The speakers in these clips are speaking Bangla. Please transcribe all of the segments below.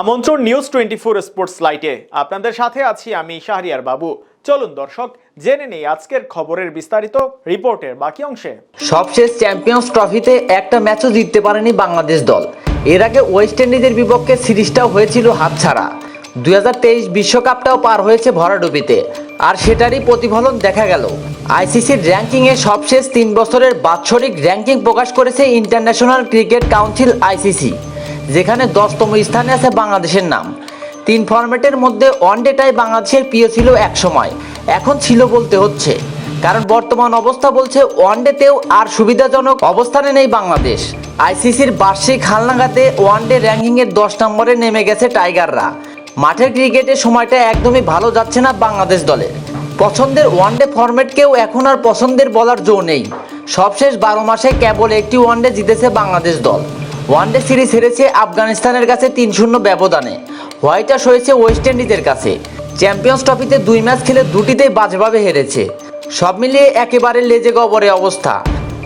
আমন্ত্রণ নিউজ টোয়েন্টি ফোর স্পোর্টস লাইটে আপনাদের সাথে আছি আমি শাহরিয়ার বাবু। চলুন দর্শক, জেনে নেই আজকের খবরের বিস্তারিত রিপোর্টের বাকি অংশে। সবশেষ চ্যাম্পিয়ন্স ট্রফিতে একটা ম্যাচও জিততে পারেনি বাংলাদেশ দল। এর আগে ওয়েস্ট ইন্ডিজের বিপক্ষে সিরিজটাও হয়েছিল হাতছাড়া। দুই বিশ্বকাপটাও পার হয়েছে ভরাডুবিতে। আর সেটারই প্রতিফলন দেখা গেল। আইসিসির র্যাঙ্কিংয়ে সবশেষ তিন বছরের বাৎসরিক র্যাঙ্কিং প্রকাশ করেছে ইন্টারন্যাশনাল ক্রিকেট কাউন্সিল আইসিসি। যেখানে দশতম স্থানে আছে বাংলাদেশের নাম। তিন ফরম্যাটের মধ্যে ওয়ান ওয়ানডেটাই বাংলাদেশের প্রিয় ছিল এক সময় এখন ছিল বলতে হচ্ছে। কারণ বর্তমান অবস্থা বলছে ওয়ানডেতেও আর সুবিধাজনক অবস্থানে নেই বাংলাদেশ। আইসিসির বার্ষিক হালনাগাতে ওয়ানডে র্যাঙ্কিংয়ের দশ নম্বরে নেমে গেছে টাইগাররা। মাঠের ক্রিকেটের সময়টা একদমই ভালো যাচ্ছে না বাংলাদেশ দলের। পছন্দের ওয়ানডে ফরম্যাটকেও এখন আর পছন্দের বলার জো নেই। সবশেষ বারো মাসে কেবল একটি ওয়ানডে জিতেছে বাংলাদেশ দল। ওয়ানডে সিরিজ হেরেছে আফগানিস্তানের কাছে তিন শূন্য ব্যবধানে। হোয়াইট হাউস হয়েছে ওয়েস্ট ইন্ডিজের কাছে। চ্যাম্পিয়ন্স ট্রফিতে দুই ম্যাচ খেলে দুটিতেই বাজেভাবে হেরেছে। সব মিলিয়ে একেবারে লেজে গবরে অবস্থা।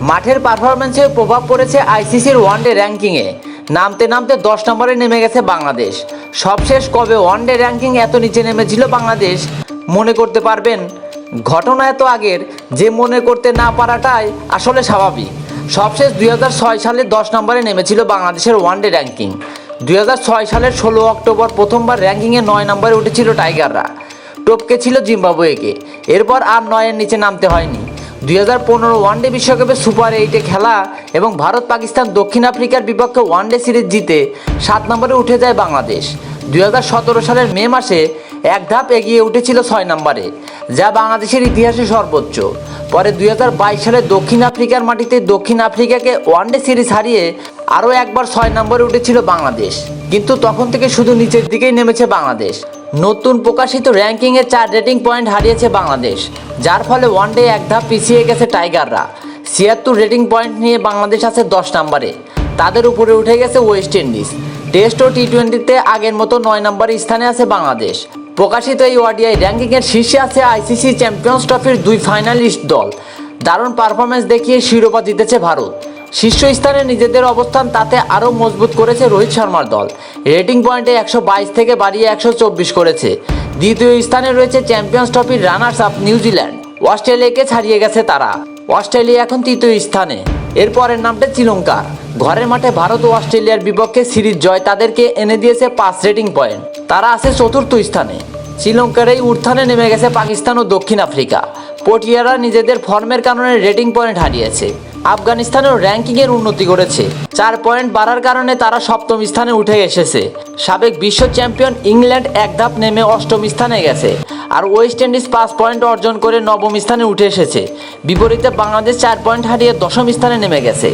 মাঠের পারফরমেন্সে প্রভাব পড়েছে আইসিসির ওয়ানডে র্যাঙ্কিংয়ে নামতে নামতে দশ নম্বরে নেমে গেছে বাংলাদেশ। সবশেষ কবে ওয়ানডে র্যাঙ্কিং এত নিচে নেমেছিল বাংলাদেশ, মনে করতে পারবেন? ঘটনা এত আগের, যে মনে করতে না পারাটাই আসলে স্বাভাবিক। সবশেষ দুই হাজার ছয় সালে দশ নম্বরে নেমেছিল বাংলাদেশের ওয়ানডে র্যাঙ্কিং। দুই হাজার ছয় সালের ষোলো অক্টোবর প্রথমবার র্যাঙ্কিংয়ে নয় নম্বরে উঠেছিল টাইগাররা। টপকে ছিল জিম্বাবুয়েকে। এরপর আর নয়ের নিচে নামতে হয়নি। দুই হাজার পনেরো ওয়ানডে বিশ্বকাপে সুপার এইটে খেলা এবং ভারত পাকিস্তান দক্ষিণ আফ্রিকার বিপক্ষে ওয়ানডে সিরিজ জিতে সাত নম্বরে উঠে যায় বাংলাদেশ। দুই হাজার সতেরো সালের মে মাসে এক ধাপ এগিয়ে উঠেছিল ছয় নম্বরে, যা বাংলাদেশের ইতিহাসে সর্বোচ্চ। পরে দুই হাজার বাইশ সালে দক্ষিণ আফ্রিকার মাটিতে দক্ষিণ আফ্রিকাকে ওয়ানডে সিরিজ হারিয়ে আরও একবার ছয় নম্বরে উঠেছিল বাংলাদেশ। কিন্তু তখন থেকে শুধু নিচের দিকেই নেমেছে বাংলাদেশ। নতুন প্রকাশিত র্যাঙ্কিংয়ে চার রেটিং পয়েন্ট হারিয়েছে বাংলাদেশ, যার ফলে ওয়ানডে এক ধাপ পিছিয়ে গেছে টাইগাররা। ছিয়াত্তর রেটিং পয়েন্ট নিয়ে বাংলাদেশ আছে দশ নম্বরে। তাদের উপরে উঠে গেছে ওয়েস্ট ইন্ডিজ। টেস্ট ও টি টোয়েন্টিতে আগের মতো নয় নম্বর স্থানে আছে বাংলাদেশ। প্রকাশিত এই ওয়াডিআই র্যাঙ্কিংয়ের শীর্ষে আছে আইসিসি চ্যাম্পিয়ন্স ট্রফির দুই ফাইনালিস্ট দল। দারুণ পারফরমেন্স দেখিয়ে শিরোপা জিতেছে ভারত। শীর্ষস্থানে নিজেদের অবস্থান তাতে আরও মজবুত করেছে রোহিত শর্মার দল। রেটিং পয়েন্টে একশো বাইশ থেকে বাড়িয়ে একশো চব্বিশ করেছে। দ্বিতীয় স্থানে রয়েছে চ্যাম্পিয়ন্স ট্রফির রানার্স আপ নিউজিল্যান্ড। অস্ট্রেলিয়াকে ছাড়িয়ে গেছে তারা। অস্ট্রেলিয়া এখন তৃতীয় স্থানে। এরপরের নামটা শ্রীলঙ্কা ঘরের মাঠে ভারত ও অস্ট্রেলিয়ার বিপক্ষে সিরিজ জয় তাদেরকে এনে দিয়েছে পাঁচ রেটিং পয়েন্ট। তারা আছে চতুর্থ স্থানে। শ্রীলঙ্কার এই উত্থানে নেমে গেছে পাকিস্তান ও দক্ষিণ আফ্রিকা। পটিয়ারা নিজেদের ফর্মের কারণে রেটিং পয়েন্ট হারিয়েছে। আফগানিস্তানেও র্যাঙ্কিংয়ের উন্নতি করেছে। চার পয়েন্ট বাড়ার কারণে তারা সপ্তম স্থানে উঠে এসেছে। সাবেক বিশ্ব চ্যাম্পিয়ন ইংল্যান্ড এক ধাপ নেমে অষ্টম স্থানে গেছে। আর ওয়েস্ট ইন্ডিজ পাঁচ পয়েন্ট অর্জন করে নবম স্থানে উঠে এসেছে। বিপরীতে বাংলাদেশ চার পয়েন্ট হারিয়ে দশম স্থানে নেমে গেছে।